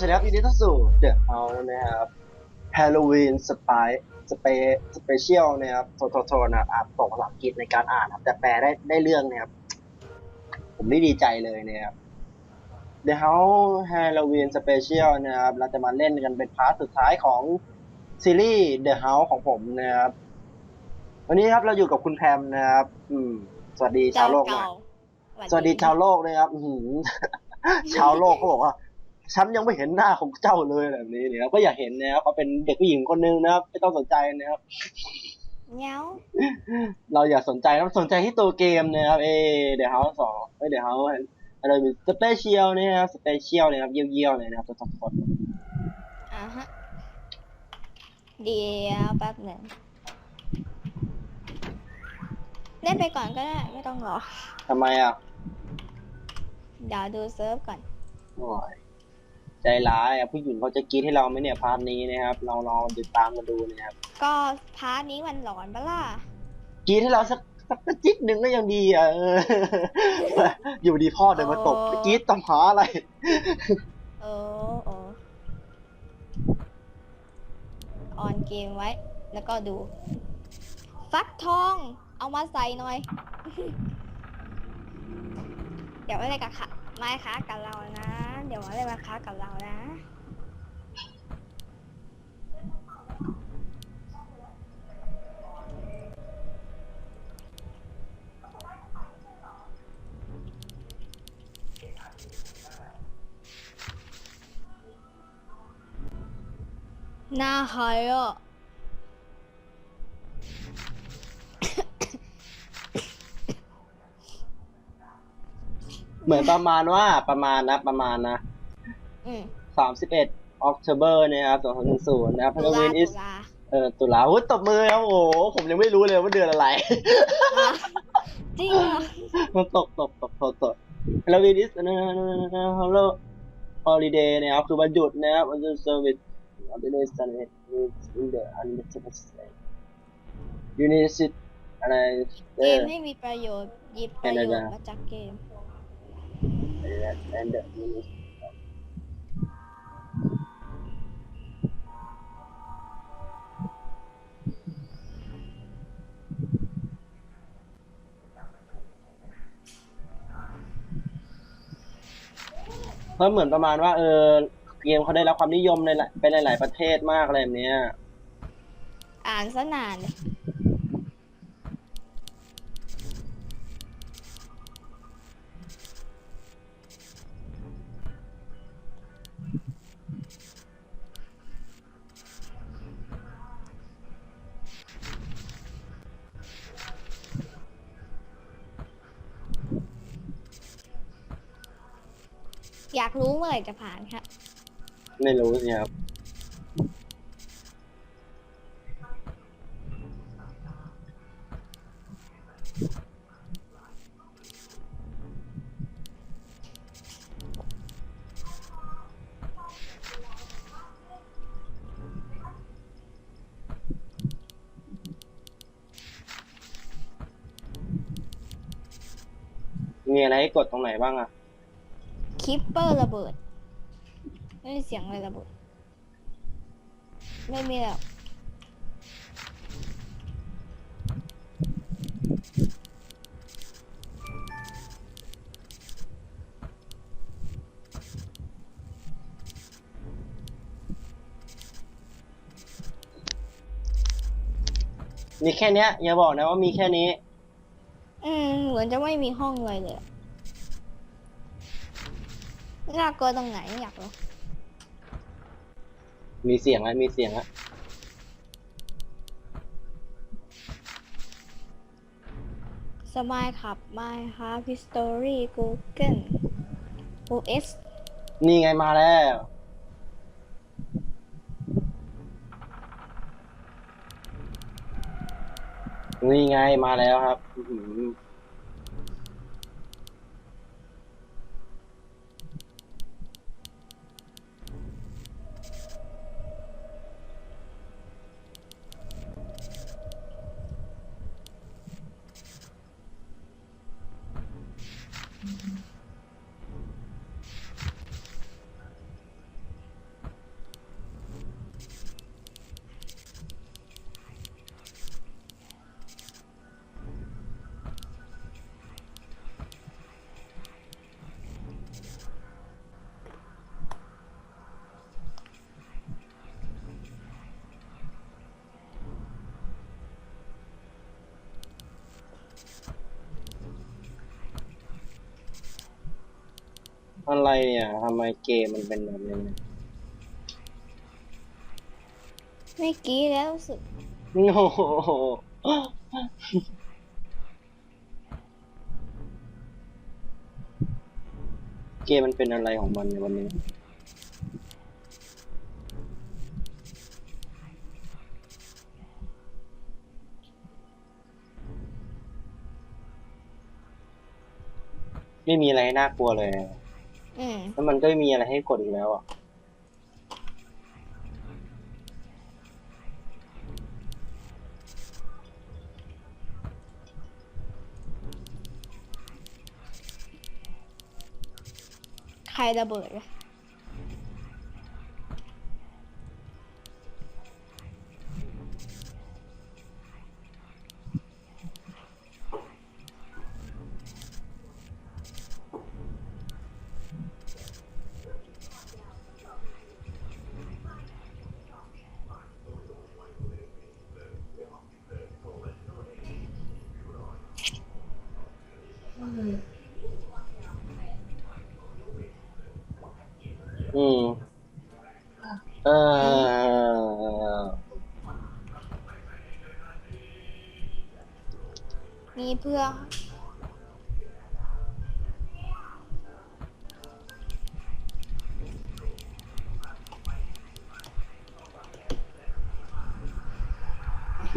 สวัสดีครับยินดีต้อนรับสู่เดอะเฮานะครับฮาโลวีนสปายสเปสเปเชียลนะครับโทโทโทนะครับอ่านตกภาษาอังกฤษในการอ่านนะครับ แต่แปลได้ได้เรื่องนะครับ ผมนี่ดีใจเลยนะครับ The House Halloween Special นะครับ เราจะมาเล่นกันเป็นพาร์ทสุดท้ายของซีรีส์ The House ของผมนะครับ วันนี้ครับเราอยู่กับคุณแพมนะครับ อืม สวัสดีชาวโลกหน่อยสวัสดีชาวโลกนะครับอื้อหือชาวโลกเขาบอกว่า ฉันยังไม่เห็นหน้าของเจ้าเลยแบบนี้เนี่ยก็อยากเห็นนะครับเขาเป็นเด็กผู้หญิงคนนึงนะครับไม่ต้องสนใจนะครับเงี้ยวเราอย่าสนใจครับสนใจที่ตัวเกมนะครับเอเดี๋ยวเขาสองเดี๋ยวเขาอะไรมีสเปเชียลนะครับสเปเชียลเลยครับเยี่ยวๆเลยนะครับตัวสดอ่าฮะเดี๋ยวแป๊บหนึ่งเล่นไปก่อนก็ได้ไม่ต้องรอๆทำไมอะเดี๋ยวดูเซิร์ฟก่อนโอ้ย ใจร้ายอะผู้หญิงเขาจะกรีดให้เราไหมเนี่ยพาร์ทนี้นะครับเราลองติดตามมาดูนะครับก็พาร์ทนี้มันหลอนปะล่ะกรีดให้เราสักสักจิ๊กหนึ่งก็ยังดีอะเอออยู่ดีพ่อเดินมาตบกรีดตำหาอะไรเออเออออนเกมไว้ แล้วก็ดู ฟักทอง เอามาใส่หน่อย เดี๋ยวอะไรกับค่ะไม่ค้ากับเรานะเดี๋ ยวอะไรมาค้ากับเรานะ หน้าใครอะเหมือนประมาณว่าประมาณนะประมาณนะ สามสิบเอ็ดออก o b เบอร์นะครับสองพันหนึ่งศูนย์นะครับตุลา Halloween ตุ is ลาเออตุลาอุ้ยตบมือครับโอ้โหผมยังไม่รู้เลยว่าเดือนอะไรอะจริงเหรอมันตกตกตกตกตก Halloween is นะนะนะนะนะ Hello holiday นะครับคือวันหยุดนะครับวันหยุด service holiday Sunday in the unlimited University อะไรเกเอมอไม่มีประโยชน์หยิบประโยชน์มาจากเกม and the เพราะเหมือนประมาณว่า เออเกมเขาได้รับความนิยมในหลายไปในหลายประเทศมากอะไรแบบเนี้ย อ่านซะนานเลย อยากรู้เมื่อไหร่จะผ่านครับ ไม่รู้สิครับ มีอะไรให้กดตรงไหนบ้างอะ คิปเปอร์ระเบิด ไม่มีเสียงอะไรระเบิด ไม่มีแล้วมีแค่เนี้ย อย่าบอกนะว่ามีแค่นี้ อืมเหมือนจะไม่มีห้องเลยเลยอะ น่ากลัวตรงไหนอยากรู้มีเสียงแล้วมีเสียงแล้วสมายขับ My Heart History Google OS นี่ไงมาแล้ว นี่ไงมาแล้วครับอื้อหือ อะไรเนี่ยทำไมเกมมันเป็นแบบนี้ไม่กี้แล้วรู้สึกโอ้โหเกมมันเป็นอะไรของมันในวันนี้ ไม่มีอะไรให้น่ากลัวเลย อืมแล้วมันก็ไม่มีอะไรให้กดอีกแล้วอะ ใครระเบิดวะ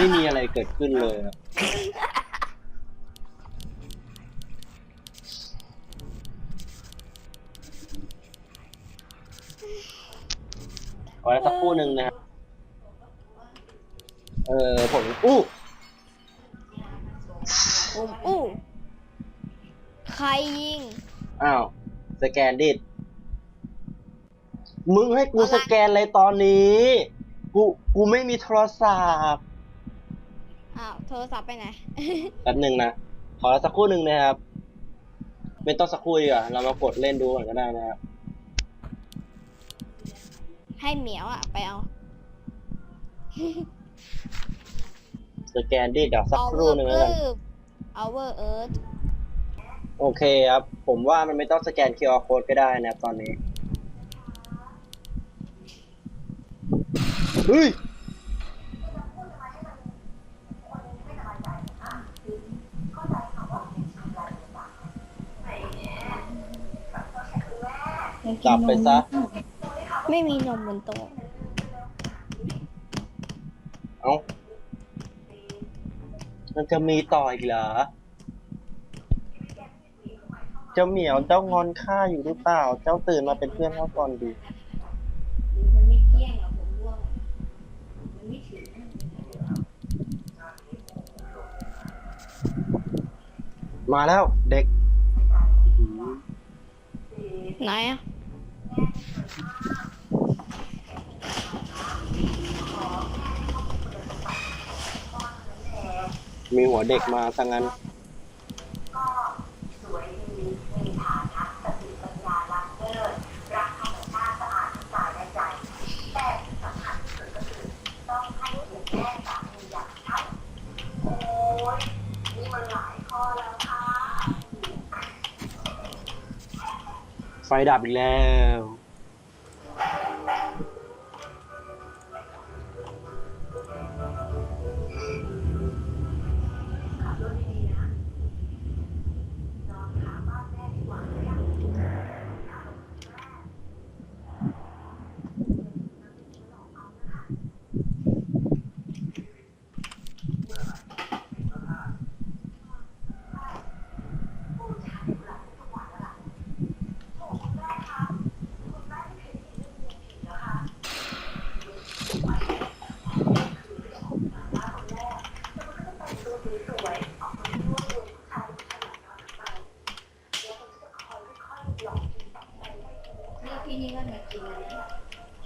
ไม่มีอะไรเกิดขึ้นเลยอะขอสักครู่หนึ่งนะครับ เออผมอู้อุ้มอู้ใครยิง อ้าว สแกนดิดมึงให้กูอะไรสแกนอะไรตอนนี้ กู กูไม่มีโทรศัพท์ อ้าวโทรศัพท์ไปไหน แป๊บหนึ่งนะ ขอสักครู่หนึ่งนะครับ ไม่ต้องสักครู่ดีกว่าเรามากดเล่นดูก่อนก็ได้นะครับ ให้เหมียวอะ ไปเอา สแกนดิดเดี๋ยวสักครู่หนึ่งแล้วกัน Our Earth โอเคครับ ผมว่ามันไม่ต้องสแกน QR code ก็ได้นะครับตอนนี้ เฮ้ย จับไปซะ ไม่มีนมบนโต๊ะเอ้ามันจะมีต่ออีกเหรอ เจ้าเหมียวเจ้างอนข้าอยู่หรือเปล่า เจ้าตื่นมาเป็นเพื่อนข้าก่อนดีมันไม่เที่ยงหรอกผมร่วงมันไม่ถึงมาแล้วเด็ก ไหนอะ มีหัวเด็กมาซะงั้น ไฟดับอีกแล้ว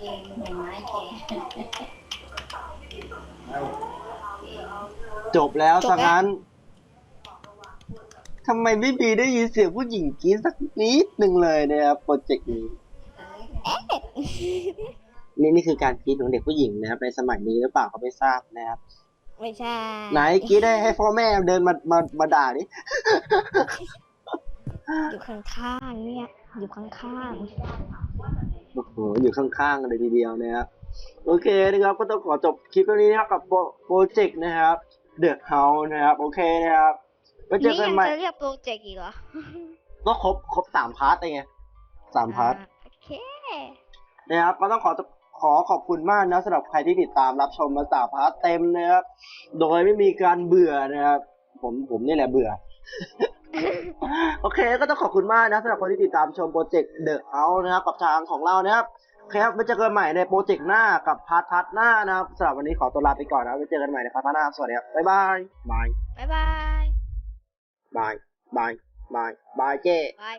เกงหน่อไม้แกงจบแล้วจบแล้วซะงั้นทำไมไม่มีได้ยินเสียงผู้หญิงกรีดสักนิดหนึ่งเลยนะครับโปรเจกต์นี้นี่นี่คือการกรีดของเด็กผู้หญิงนะครับในสมัยนี้หรือเปล่าเขาไม่ทราบนะครับ ไม่ใช่ไหนกรีดได้ให้พ่อแม่เดินมามามาด่าดิอยู่ข้างๆเนี่ย อยู่ข้างโอ้ โหอยู่ข้างๆกันเลยทีเดียวนะครับโอเคนะครับก็ต้องขอจบคลิปตรงนี้นะครับกับโปรโปรเจกต์นะครับ The House นะครับ โอเคนะครับไว้ๆเจอนี่กันยังใหม่จะเรียกโปรเจกต์อีกเหรอก็ครบครบสามพาร์ทเองไงสามพาร์ทอ่โอเคนะครับก็ต้องขอขอขอบคุณมากนะสำหรับใครที่ติดตามรับชมมาสามพาร์ทเต็มนะครับโดยไม่มีการเบื่อนะครับผมผมนี่แหละเบื่อ โอเค ก็ต้องขอบคุณมากนะสำหรับคนที่ติดตามชมโปรเจกต์ The House นะครับกับทางของเรานะครับโอเคครับไว้เจอกันใหม่ในโปรเจกต์หน้ากับพาร์ทพาร์ทหน้านะครับสำหรับวันนี้ขอตัวลาไปก่อนนะไว้เจอกันใหม่ในพาร์ทหน้าสวัสดีครับบ๊ายบายบายบ๊ายบายบายบายบายบายเจ้บาย